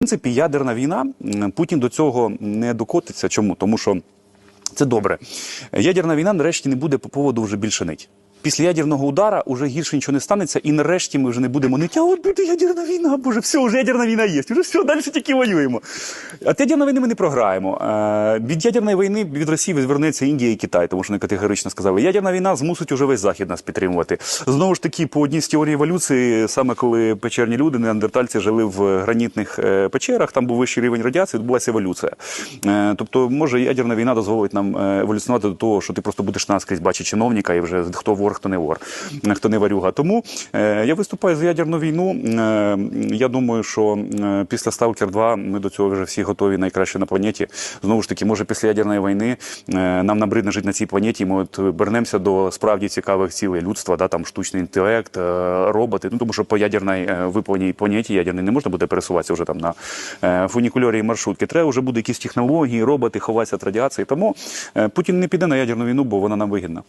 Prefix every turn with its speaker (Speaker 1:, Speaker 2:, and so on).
Speaker 1: принципі, ядерна війна Путін до цього не докотиться. Чому? Тому що це добре. Ядерна війна нарешті не буде по поводу вже більше нить. Після ядерного удара вже гірше нічого не станеться, і нарешті ми вже не будемо нити, а от буде ядерна війна, боже, все, вже ядерна війна є, вже все, далі тільки воюємо. А ядерної війни ми не програємо. Е, Від ядерної війни від Росії відвернеться Індія і Китай, тому що вони категорично сказали, ядерна війна змусить уже весь захід нас підтримувати. Знову ж таки, по одній з теорій еволюції, саме коли печерні люди, неандертальці жили в гранітних е, печерах, там був вищий рівень радіації, відбулася еволюція. Е, Тобто, може, ядерна війна дозволить нам еволюціонувати до того, що ти просто будеш наскрізь бачити чиновника і вже хто вор, хто не вор, е, хто не варюга. Тому е, я виступаю за ядерну війну. Е, Я думаю, що після Сталкер 2 ми до цього вже всі готові найкраще на планеті. Знову ж таки, може, після ядерної війни нам набридне жити на цій планеті. Ми от вернемося до справді цікавих цілей людства, да, там штучний інтелект, роботи. Ну тому що по ядерній виповненій планеті ядерній не можна буде пересуватися вже там на фунікульорі і маршрутки. Треба вже буде якісь технології, роботи, ховатися від радіації. Тому Путін не піде на ядерну війну, бо вона нам вигідна.